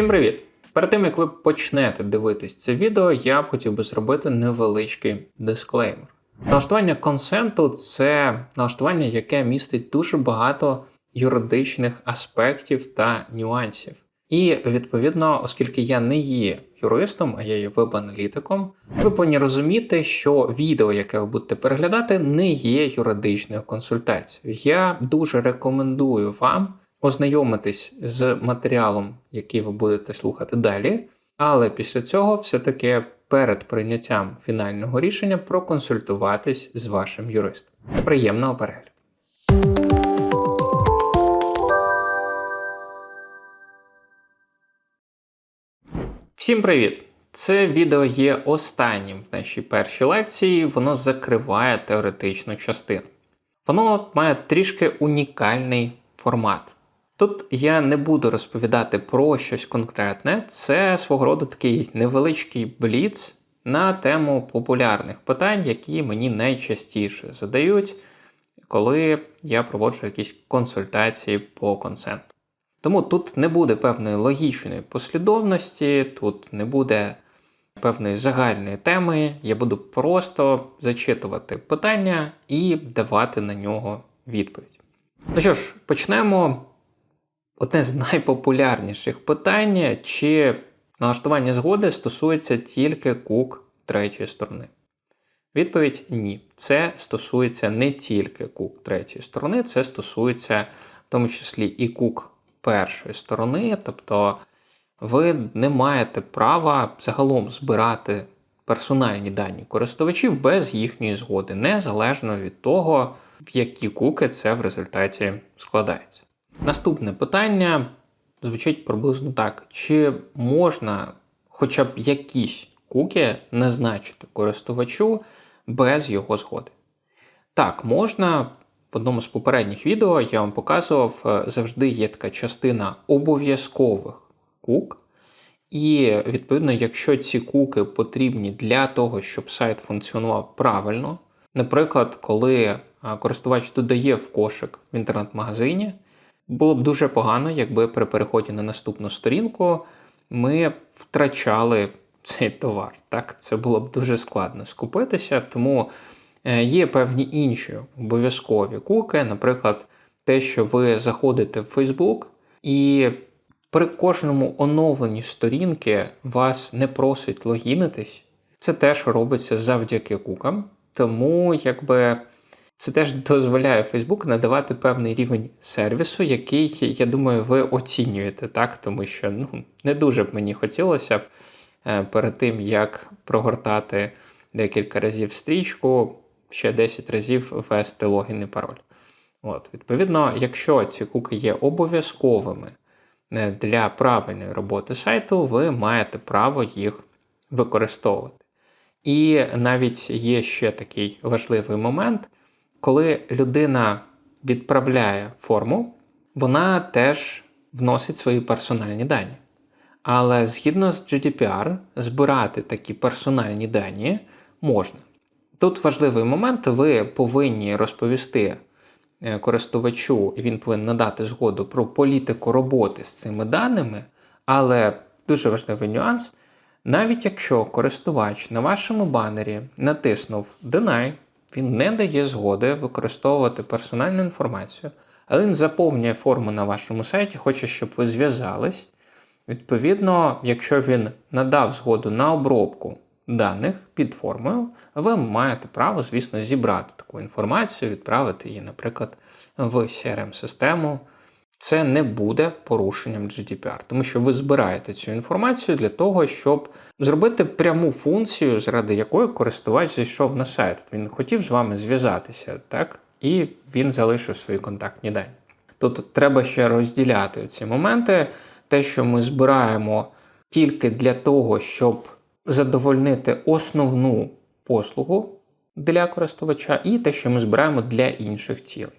Всім привіт! Перед тим як ви почнете дивитись це відео, я б хотів би зробити невеличкий дисклеймер. Налаштування консенту це налаштування, яке містить дуже багато юридичних аспектів та нюансів. І відповідно, оскільки я не є юристом, а я є веб-аналітиком, ви повинні розуміти, що відео, яке ви будете переглядати, не є юридичною консультацією. Я дуже рекомендую вам ознайомитись з матеріалом, який ви будете слухати далі. Але після цього, все-таки перед прийняттям фінального рішення проконсультуватись з вашим юристом. Приємного перегляду! Всім привіт! Це відео є останнім в нашій першій лекції, воно закриває теоретичну частину. Воно має трішки унікальний формат. Тут я не буду розповідати про щось конкретне, це свого роду такий невеличкий бліц на тему популярних питань, які мені найчастіше задають, коли я проводжу якісь консультації по консенту. Тому тут не буде певної логічної послідовності, тут не буде певної загальної теми. Я буду просто зачитувати питання і давати на нього відповідь. Ну що ж, почнемо. Одне з найпопулярніших питань, чи налаштування згоди стосується тільки кук третьої сторони. Відповідь ні. Це стосується не тільки кук третьої сторони, це стосується в тому числі і кук першої сторони, тобто ви не маєте права загалом збирати персональні дані користувачів без їхньої згоди, незалежно від того, в які куки це в результаті складається. Наступне питання звучить приблизно так: чи можна хоча б якісь куки назначити користувачу без його згоди? Так, можна. В одному з попередніх відео я вам показував, е, завжди є така частина обов'язкових кук. І, відповідно, якщо ці куки потрібні для того, щоб сайт функціонував правильно, наприклад, коли е, користувач додає в кошик в інтернет-магазині, було б дуже погано, якби при переході на наступну сторінку ми втрачали цей товар. Так, Це було б дуже складно скупитися, тому е, є певні інші обов'язкові куки, наприклад, те, що ви заходите в Facebook і при кожному оновленні сторінки вас не просить логінитись. Це теж робиться завдяки кукам. Тому якби це теж дозволяє Facebook надавати певний рівень сервісу, який, я думаю, ви оцінюєте, так? Тому що ну, не дуже б мені хотілося б е, перед тим, як прогортати декілька разів стрічку, ще 10 разів ввести логін і пароль. От, Відповідно, якщо ці куки є обов'язковими е, для правильної роботи сайту, ви маєте право їх використовувати. І навіть є ще такий важливий момент коли людина відправляє форму, вона теж вносить свої персональні дані. Але згідно з GDPR, збирати такі персональні дані можна. Тут важливий момент, ви повинні розповісти е, користувачу, і він повинен надати згоду про політику роботи з цими даними, але дуже важливий нюанс. Навіть якщо користувач на вашому банері натиснув Deny, він не дає згоди використовувати персональну інформацію, але він заповнює форму на вашому сайті, хоче, щоб ви зв'язались. Відповідно, якщо він надав згоду на обробку даних під формою, ви маєте право, звісно, зібрати таку інформацію, відправити її, наприклад, в CRM-систему. Це не буде порушенням GDPR, тому що ви збираєте цю інформацію для того, щоб зробити пряму функцію, заради якої користувач зайшов на сайт. Він хотів з вами зв'язатися, так? І він залишив свої контактні дані. Тут треба ще розділяти ці моменти, те, що ми збираємо тільки для того, щоб задовольнити основну послугу для користувача, і те, що ми збираємо для інших цілей.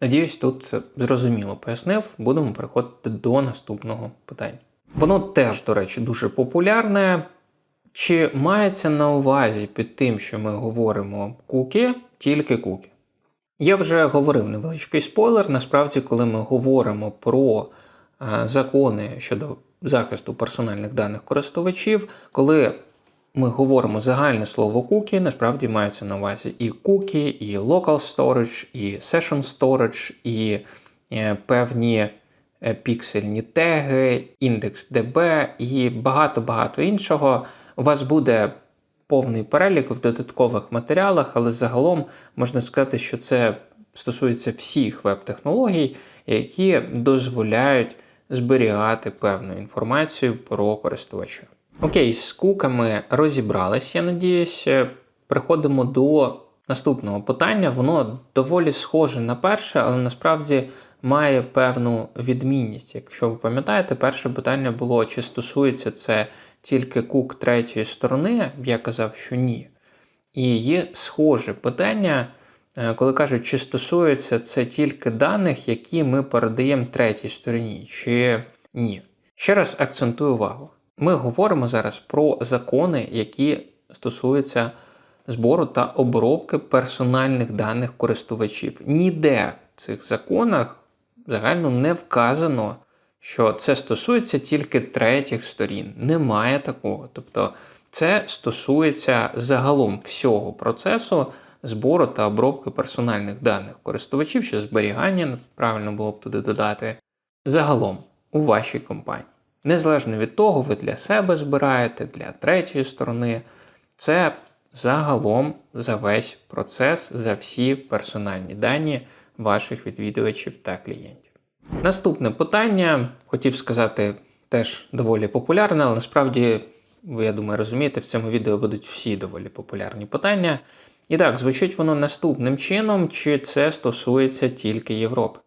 Надіюсь, тут зрозуміло пояснив, будемо переходити до наступного питання. Воно теж, до речі, дуже популярне. Чи мається на увазі під тим, що ми говоримо куки, тільки куки? Я вже говорив невеличкий спойлер. Насправді, коли ми говоримо про е, закони щодо захисту персональних даних користувачів, коли ми говоримо загальне слово cookie, насправді мається на увазі і cookie, і local storage, і session storage, і е, певні піксельні теги, індекс DB і багато-багато іншого. У вас буде повний перелік в додаткових матеріалах, але загалом можна сказати, що це стосується всіх веб-технологій, які дозволяють зберігати певну інформацію про користувача. Окей, з куками розібрались, я надіюсь. Приходимо до наступного питання. Воно доволі схоже на перше, але насправді має певну відмінність. Якщо ви пам'ятаєте, перше питання було, чи стосується це тільки кук третьої сторони, я казав, що ні. І є схоже питання, е, коли кажуть, чи стосується це тільки даних, які ми передаємо третій стороні, чи ні. Ще раз акцентую увагу. Ми говоримо зараз про закони, які стосуються збору та обробки персональних даних користувачів. Ніде в цих законах загально не вказано, що це стосується тільки третіх сторін. Немає такого. Тобто це стосується загалом всього процесу збору та обробки персональних даних користувачів, чи зберігання, правильно було б туди додати, загалом у вашій компанії. Незалежно від того, ви для себе збираєте, для третьої сторони. Це загалом за весь процес, за всі персональні дані ваших відвідувачів та клієнтів. Наступне питання, хотів сказати, теж доволі популярне, але насправді, ви, я думаю, розумієте, в цьому відео будуть всі доволі популярні питання. І так, звучить воно наступним чином, чи це стосується тільки Європи.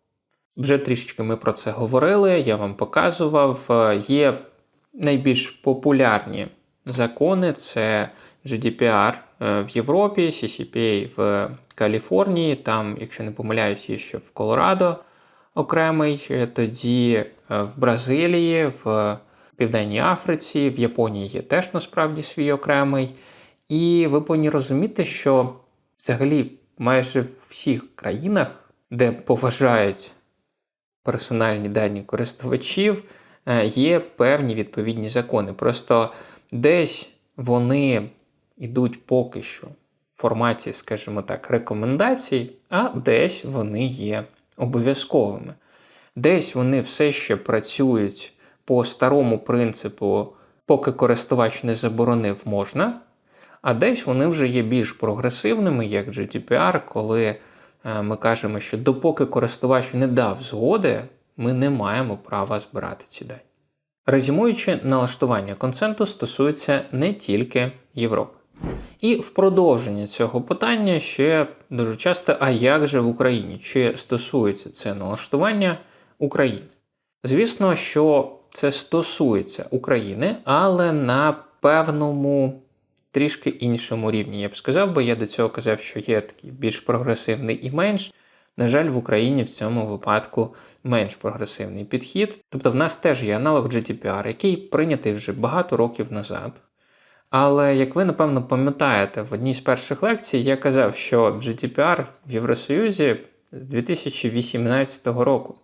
Вже трішечки ми про це говорили, я вам показував. Є найбільш популярні закони: це GDPR в Європі, CCPA в Каліфорнії, там, якщо не помиляюсь, є ще в Колорадо окремий, тоді в Бразилії, в Південній Африці, в Японії є теж насправді свій окремий. І ви повинні розуміти, що взагалі майже в всіх країнах, де поважають персональні дані користувачів, є певні відповідні закони. Просто десь вони йдуть поки що в форматі, скажімо так, рекомендацій, а десь вони є обов'язковими. Десь вони все ще працюють по старому принципу, поки користувач не заборонив можна, а десь вони вже є більш прогресивними, як GDPR, коли е, ми кажемо, що допоки користувач не дав згоди, ми не маємо права збирати ці дані. Резюмуючи, налаштування консенту стосується не тільки Європи. І в продовження цього питання ще дуже часто, а як же в Україні? Чи стосується це налаштування України? Звісно, що це стосується України, але на певному трішки іншому рівні, я б сказав, бо я до цього казав, що є такий більш прогресивний і менш. На жаль, в Україні в цьому випадку менш прогресивний підхід. Тобто в нас теж є аналог GDPR, який прийнятий вже багато років назад. Але як ви напевно пам'ятаєте, в одній з перших лекцій я казав, що GDPR в Євросоюзі з 2018 року.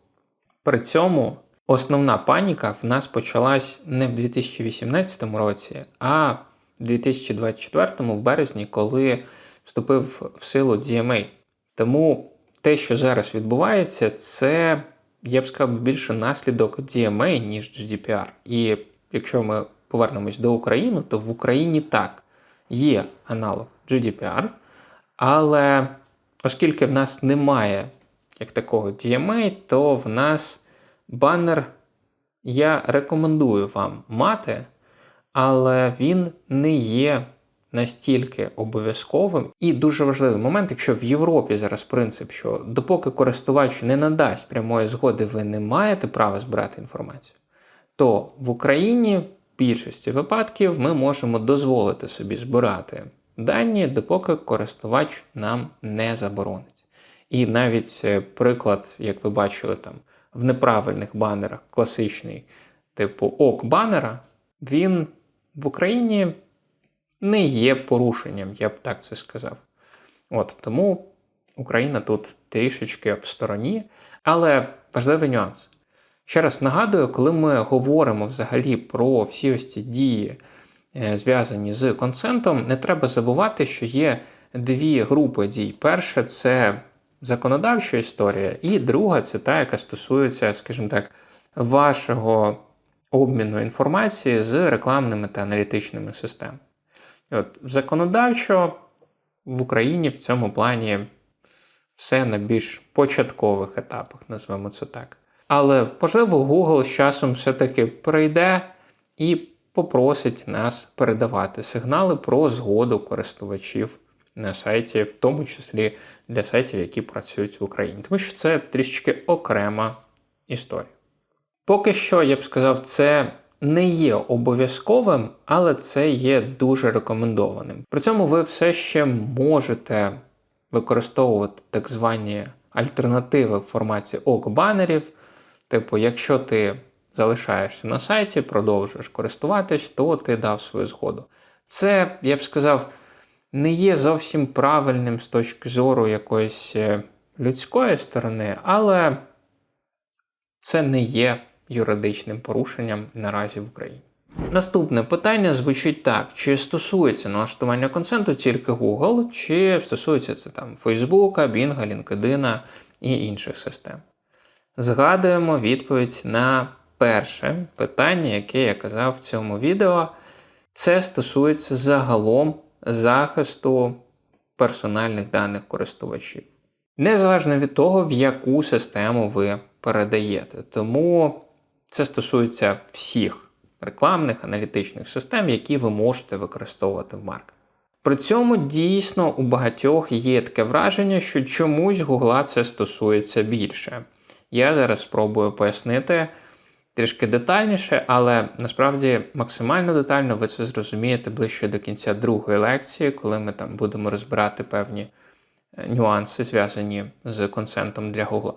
При цьому основна паніка в нас почалась не в 2018 році, а в 2024 в березні, коли вступив в силу DMA. Тому те, що зараз відбувається, це, я б сказав, більше наслідок DMA, ніж GDPR. І якщо ми повернемось до України, то в Україні так є аналог GDPR, але оскільки в нас немає як такого DMA, то в нас банер я рекомендую вам мати, але він не є настільки обов'язковим. І дуже важливий момент, якщо в Європі зараз принцип, що допоки користувач не надасть прямої згоди, ви не маєте права збирати інформацію, то в Україні більшості випадків ми можемо дозволити собі збирати дані, допоки користувач нам не заборонить. І навіть е, приклад, як ви бачили там в неправильних банерах, класичний, типу ок-банера, він в Україні не є порушенням, я б так це сказав. От Тому Україна тут трішечки в стороні. Але важливий нюанс. Ще раз нагадую, коли ми говоримо взагалі про всі ось ці дії, е, зв'язані з консентом, не треба забувати, що є дві групи дій. Перша це законодавча історія, і друга це та, яка стосується, скажімо так, вашого обміну інформації з рекламними та аналітичними системами. От законодавчо в Україні в цьому плані все на більш початкових етапах, назвемо це так. Але можливо, Google з часом все-таки прийде і попросить нас передавати сигнали про згоду користувачів на сайті, в тому числі для сайтів, які працюють в Україні, тому що це трішечки окрема історія. Поки що, я б сказав, це не є обов'язковим, але це є дуже рекомендованим. При цьому ви все ще можете використовувати так звані альтернативи в форматі ок-банерів. Типу, якщо ти залишаєшся на сайті, продовжуєш користуватись, то ти дав свою згоду. Це, я б сказав, не є зовсім правильним з точки зору якоїсь е, людської сторони, але це не є юридичним порушенням наразі в Україні. Наступне питання звучить так: чи стосується налаштування консенту тільки Google, чи стосується це там Facebook, Bing, LinkedIn і інших систем? Згадуємо відповідь на перше питання, яке я казав в цьому відео. Це стосується загалом захисту персональних даних користувачів. Незалежно від того, в яку систему ви передаєте. Тому це стосується всіх рекламних аналітичних систем, які ви можете використовувати в маркетингу. При цьому дійсно у багатьох є таке враження, що чомусь Гугла це стосується більше. Я зараз спробую пояснити трішки детальніше, але насправді максимально детально ви це зрозумієте ближче до кінця другої лекції, коли ми там будемо розбирати певні е, нюанси, зв'язані з консентом для Гугла.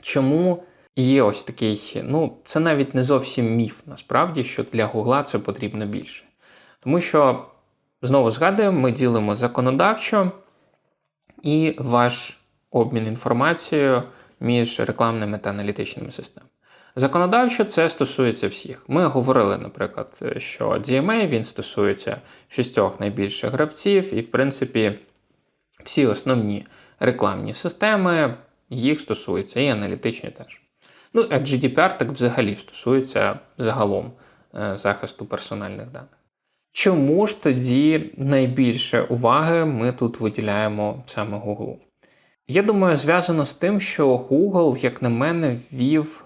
Чому є ось такий, ну, це навіть не зовсім міф, насправді, що для Гугла це потрібно більше. Тому що, знову згадуємо, ми ділимо законодавчо і ваш обмін інформацією між рекламними та аналітичними системами. Законодавчо це стосується всіх. Ми говорили, наприклад, що DMA він стосується шістьох найбільших гравців, і, в принципі, всі основні рекламні системи їх стосуються, і аналітичні теж. Ну, а GDPR так взагалі стосується загалом е, захисту персональних даних. Чому ж тоді найбільше уваги ми тут виділяємо саме Google? Я думаю, зв'язано з тим, що Google, як на мене, ввів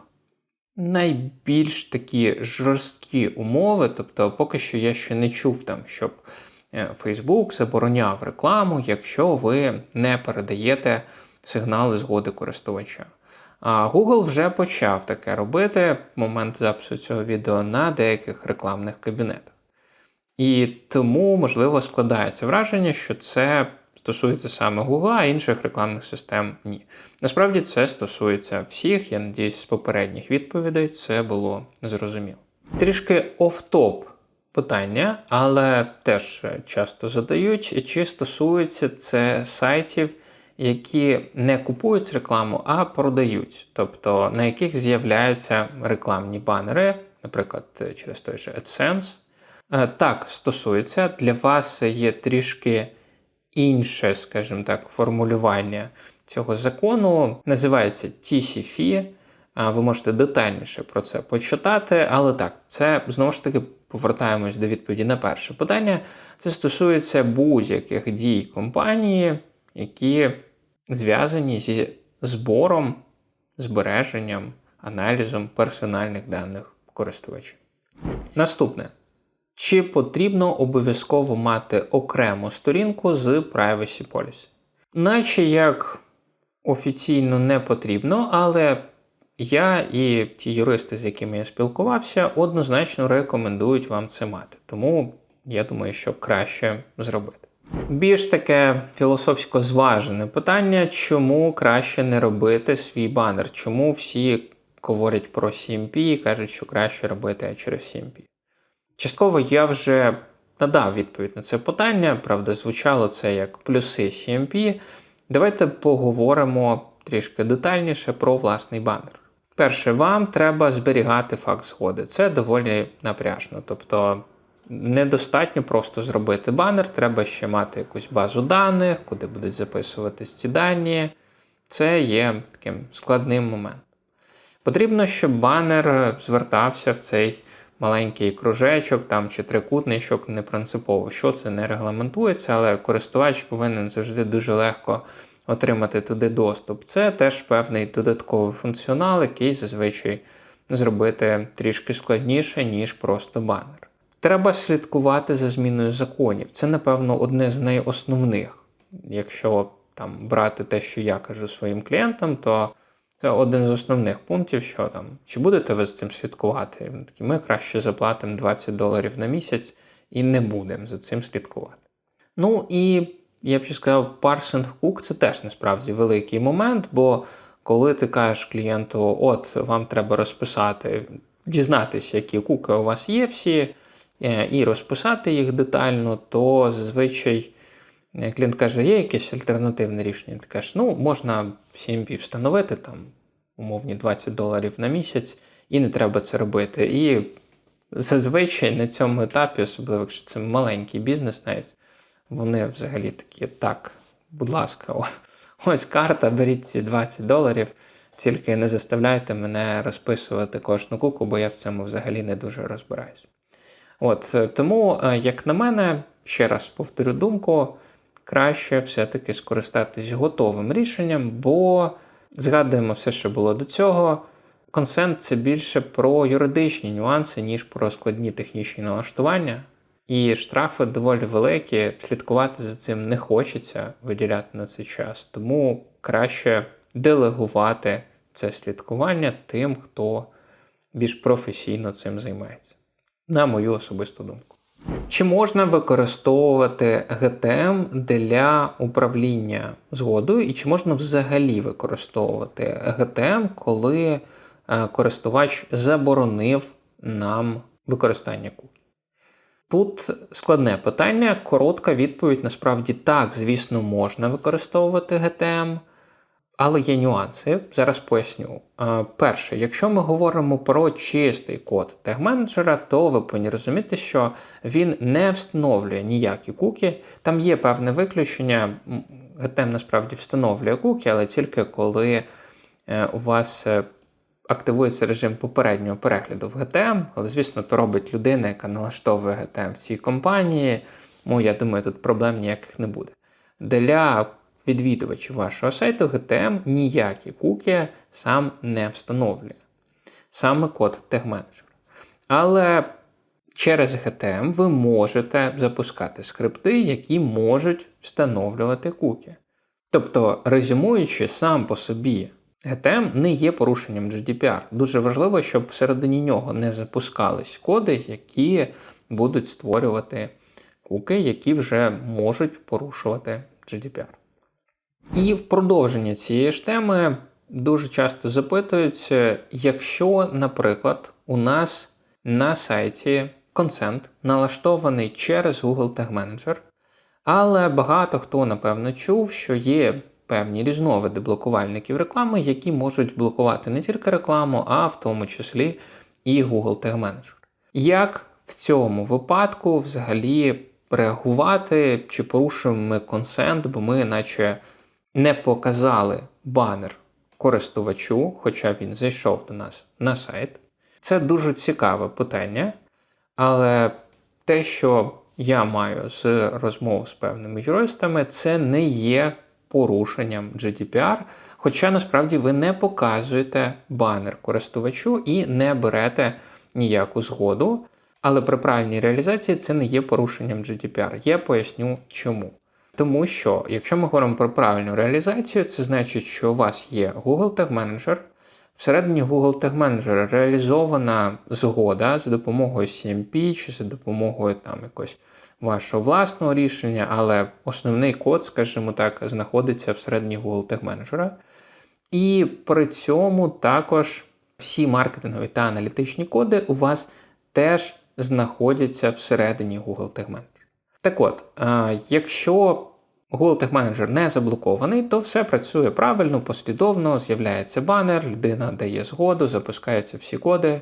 найбільш такі жорсткі умови. Тобто, поки що я ще не чув там, щоб е, Facebook забороняв рекламу, якщо ви не передаєте сигнали згоди користувача. А Google вже почав таке робити в момент запису цього відео на деяких рекламних кабінетах. І тому, можливо, складається враження, що це стосується саме Google, а інших рекламних систем ні. Насправді це стосується всіх, я надіюсь, з попередніх відповідей це було зрозуміло. Трішки оф-топ питання, але теж часто задають, чи стосується це сайтів, які не купують рекламу, а продають, тобто на яких з'являються рекламні банери, наприклад, через той же AdSense. Е, Так, стосується, для вас є трішки інше, скажімо так, формулювання цього закону. Називається TCFI. Ви можете детальніше про це почитати, але так, це знову ж таки повертаємось до відповіді на перше питання. Це стосується будь-яких дій компанії, які зв'язані зі збором, збереженням, аналізом персональних даних користувачів. Наступне. Чи потрібно обов'язково мати окрему сторінку з Privacy Policy? Наче як офіційно не потрібно, але я і ті юристи, з якими я спілкувався, однозначно рекомендують вам це мати. Тому я думаю, що краще зробити. Більш таке філософсько зважене питання, чому краще не робити свій банер? Чому всі говорять про CMP і кажуть, що краще робити через CMP? Частково я вже надав відповідь на це питання, правда, звучало це як плюси CMP. Давайте поговоримо трішки детальніше про власний банер. Перше, вам треба зберігати факт згоди. Це доволі напряжно. Тобто недостатньо просто зробити банер, треба ще мати якусь базу даних, куди будуть записуватись ці дані. Це є таким складним моментом. Потрібно, щоб банер звертався в цей маленький кружечок там, чи трикутничок, не принципово, що це не регламентується, але користувач повинен завжди дуже легко отримати туди доступ. Це теж певний додатковий функціонал, який зазвичай зробити трішки складніше, ніж просто банер. Треба слідкувати за зміною законів. Це, напевно, одне з найосновних. Якщо там брати те, що я кажу своїм клієнтам, то це один з основних пунктів, що там, чи будете ви з цим слідкувати? Ми краще заплатимо 20 доларів на місяць і не будемо за цим слідкувати. Ну і я б ще сказав, парсинг кук це теж насправді великий момент, бо коли ти кажеш клієнту, от вам треба розписати, дізнатися, які куки у вас є всі, е, і розписати їх детально, то зазвичай клієнт каже, є якесь альтернативне рішення. Ти кажеш, ну, можна CMP встановити там умовні 20 доларів на місяць, і не треба це робити. І зазвичай на цьому етапі, особливо якщо це маленький бізнес, навіть вони взагалі такі, так, будь ласка, о, ось карта, беріть ці 20 доларів, тільки не заставляйте мене розписувати кожну куку, бо я в цьому взагалі не дуже розбираюсь. От, Тому, е, як на мене, ще раз повторю думку, краще все-таки скористатись готовим рішенням, бо згадуємо все, що було до цього. Консент це більше про юридичні нюанси, ніж про складні технічні налаштування. І штрафи доволі великі, слідкувати за цим не хочеться виділяти на цей час, тому краще делегувати це слідкування тим, хто більш професійно цим займається. На мою особисту думку. Чи можна використовувати GTM для управління згодою, і чи можна взагалі використовувати GTM, коли е, користувач заборонив нам використання куки? Тут складне питання, коротка відповідь. Насправді так, звісно, можна використовувати GTM, але є нюанси. Зараз поясню. Перше, якщо ми говоримо про чистий код тег-менеджера, то ви повинні розуміти, що він не встановлює ніякі куки. Там є певне виключення. GTM насправді встановлює куки, але тільки коли е, у вас е, активується режим попереднього перегляду в GTM, але, звісно, то робить людина, яка налаштовує GTM в цій компанії. Тому я думаю, тут проблем ніяких не буде. Для відвідувачів вашого сайту GTM ніякі куки сам не встановлює. Саме код тег-менеджера. Але через GTM ви можете запускати скрипти, які можуть встановлювати куки. Тобто, резюмуючи сам по собі GTM не є порушенням GDPR. Дуже важливо, щоб всередині нього не запускались коди, які будуть створювати куки, які вже можуть порушувати GDPR. І в продовження цієї ж теми дуже часто запитуються, якщо, наприклад, у нас на сайті консент налаштований через Google Tag Manager, але багато хто, напевно, чув, що є певні різновиди блокувальників реклами, які можуть блокувати не тільки рекламу, а в тому числі і Google Tag Manager. Як в цьому випадку взагалі реагувати, чи порушуємо ми консент, бо ми, наче, не показали банер користувачу, хоча він зайшов до нас на сайт. Це дуже цікаве питання, але те, що я маю з розмов з певними юристами, це не є порушенням GDPR, хоча насправді ви не показуєте банер користувачу і не берете ніяку згоду. Але при правильній реалізації це не є порушенням GDPR. Я поясню чому. Тому що, якщо ми говоримо про правильну реалізацію, це значить, що у вас є Google Tag Manager, всередині Google Tag Manager реалізована згода за допомогою CMP чи за допомогою там якось вашого власного рішення, але основний код, скажімо так, знаходиться всередині Google Tag Manager. І при цьому також всі маркетингові та аналітичні коди у вас теж знаходяться всередині Google Tag Manager. Так от, якщо Google Tag не заблокований, то все працює правильно, послідовно, з'являється банер, людина дає згоду, запускаються всі коди.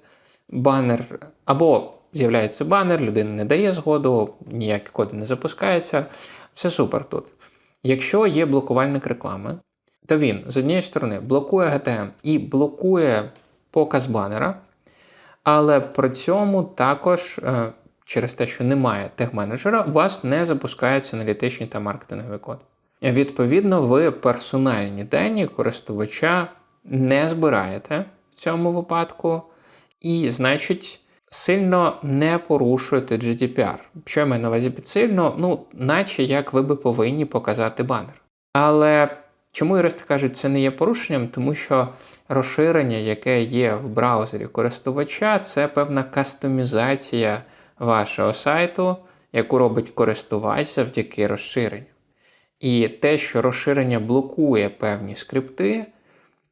Банер або з'являється банер, людина не дає згоду, ніякі коди не запускаються. Все супер тут. Якщо є блокувальник реклами, то він з однієї сторони блокує GTM і блокує показ банера, але при цьому також е, через те, що немає тег-менеджера, у вас не запускаються аналітичні та маркетингові коди. Відповідно, ви персональні дані користувача не збираєте в цьому випадку, і, значить, сильно не порушуєте GDPR. Що я маю на увазі під сильно, ну, наче як ви би повинні показати банер. Але чому юристи кажуть, це не є порушенням? Тому що розширення, яке є в браузері користувача, це певна кастомізація вашого сайту, яку робить користувач завдяки розширенню. І те, що розширення блокує певні скрипти,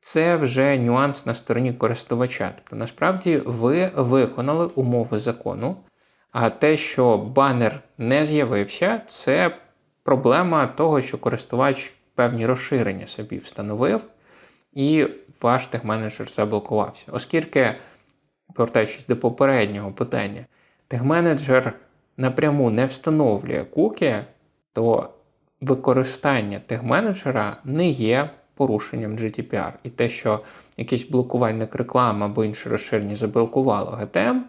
це вже нюанс на стороні користувача. Тобто, насправді, ви виконали умови закону, а те, що банер не з'явився, це проблема того, що користувач певні розширення собі встановив, і ваш тег-менеджер заблокувався. Оскільки, повертаючись до попереднього питання, тег-менеджер напряму не встановлює куки, то використання тег-менеджера не є порушенням GDPR. І те, що якийсь блокувальник реклами або інше розширення заблокувало GTM,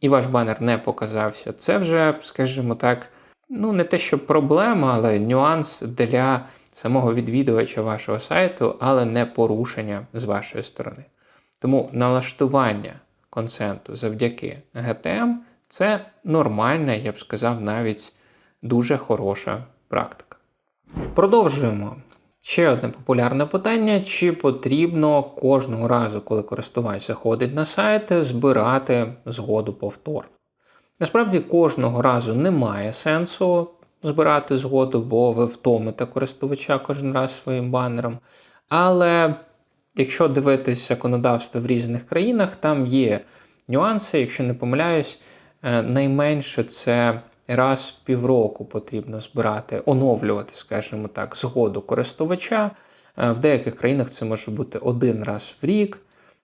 і ваш банер не показався, це вже, скажімо так, ну не те, що проблема, але нюанс для самого відвідувача вашого сайту, але не порушення з вашої сторони. Тому налаштування консенту завдяки GTM це нормальна, я б сказав, навіть дуже хороша практика. Продовжуємо. Ще одне популярне питання: чи потрібно кожного разу, коли користувач заходить на сайт, збирати згоду повторно? Насправді, кожного разу немає сенсу збирати згоду, бо ви втомите користувача кожен раз своїм банером. Але якщо дивитись законодавство в різних країнах, там є нюанси, якщо не помиляюсь, найменше це раз в півроку потрібно збирати, оновлювати, скажімо так, згоду користувача. Е, В деяких країнах це може бути один раз в рік.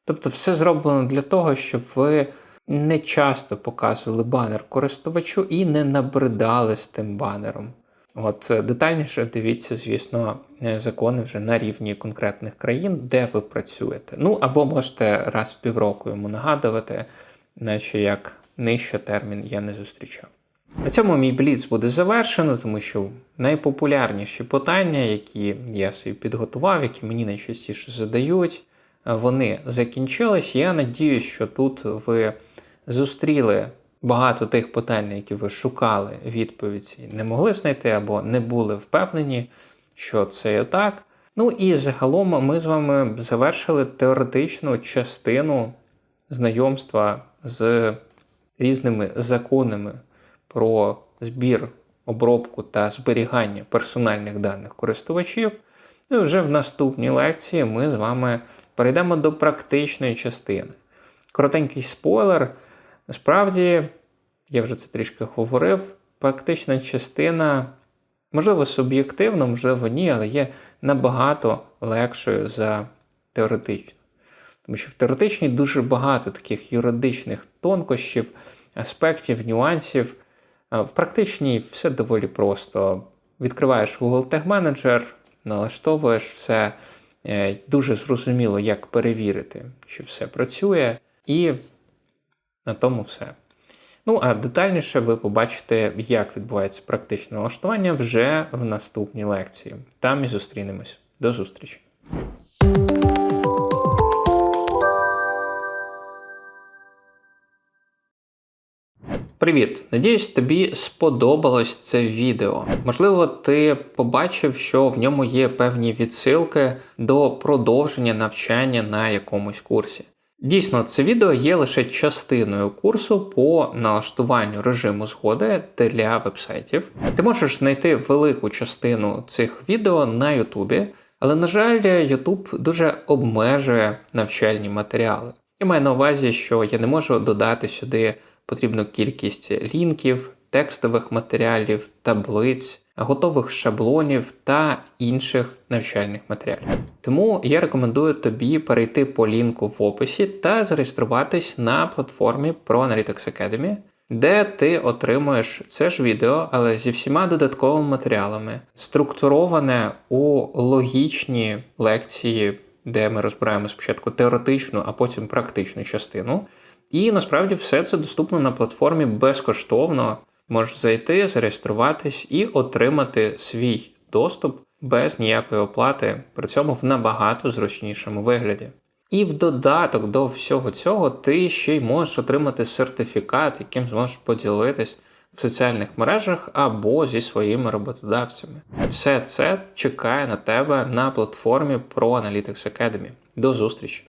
Тобто, все зроблено для того, щоб ви не часто показували банер користувачу і не набридали з тим банером. От е, детальніше дивіться, звісно, е, закони вже на рівні конкретних країн, де ви працюєте. Ну або можете раз в півроку йому нагадувати, наче як нижче термін я не зустрічав. На цьому мій бліц буде завершено, тому що найпопулярніші питання, які я собі підготував, які мені найчастіше задають, вони закінчились. Я надію, що тут ви зустріли багато тих питань, на які ви шукали відповіді, не могли знайти або не були впевнені, що це є так. Ну і загалом ми з вами завершили теоретичну частину знайомства з різними законами про збір, обробку та зберігання персональних даних користувачів. Ну і вже в наступній лекції ми з вами перейдемо до практичної частини. Коротенький спойлер. Насправді, я вже це трішки говорив, практична частина, можливо, суб'єктивно, можливо, ні, але є набагато легшою за теоретичну. Тому що в теоретичній дуже багато таких юридичних тонкощів, аспектів, нюансів. В практичній все доволі просто. Відкриваєш Google Tag Manager, налаштовуєш все, е, дуже зрозуміло, як перевірити, чи все працює, і на тому все. Ну, а детальніше ви побачите, як відбувається практичне налаштування вже в наступній лекції. Там і зустрінемось. До зустрічі! Привіт! Надіюсь, тобі сподобалось це відео. Можливо, ти побачив, що в ньому є певні відсилки до продовження навчання на якомусь курсі. Дійсно, це відео є лише частиною курсу по налаштуванню режиму згоди для вебсайтів. Ти можеш знайти велику частину цих відео на Ютубі, але, на жаль, YouTube дуже обмежує навчальні матеріали. Я маю на увазі, що я не можу додати сюди потрібну кількість лінків текстових матеріалів, таблиць, готових шаблонів та інших навчальних матеріалів. Тому я рекомендую тобі перейти по лінку в описі та зареєструватись на платформі ProAnalytics Academy, де ти отримуєш це ж відео, але зі всіма додатковими матеріалами, структуроване у логічні лекції, де ми розбираємо спочатку теоретичну, а потім практичну частину. І насправді все це доступно на платформі безкоштовно. Можеш зайти, зареєструватись і отримати свій доступ без ніякої оплати, при цьому в набагато зручнішому вигляді. І в додаток до всього цього ти ще й можеш отримати сертифікат, яким зможеш поділитись в соціальних мережах або зі своїми роботодавцями. Все це чекає на тебе на платформі ProAnalytics Academy. До зустрічі!